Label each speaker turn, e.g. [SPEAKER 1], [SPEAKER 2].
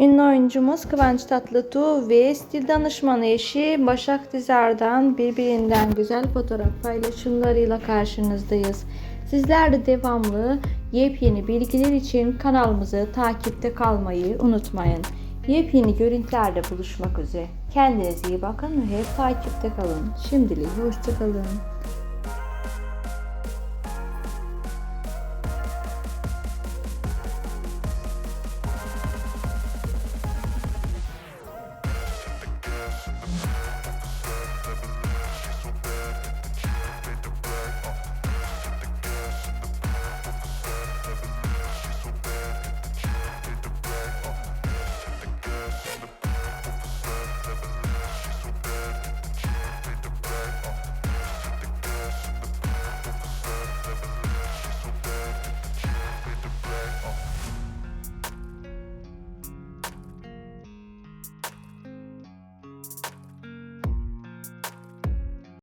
[SPEAKER 1] Ünlü oyuncumuz Kıvanç Tatlıtuğ ve stil danışmanı eşi Başak Dizar'dan birbirinden güzel fotoğraf paylaşımlarıyla karşınızdayız. Sizler de devamlı yepyeni bilgiler için kanalımızı takipte kalmayı unutmayın. Yepyeni görüntülerde buluşmak üzere. Kendinize iyi bakın ve hep takipte kalın. Şimdilik hoşçakalın.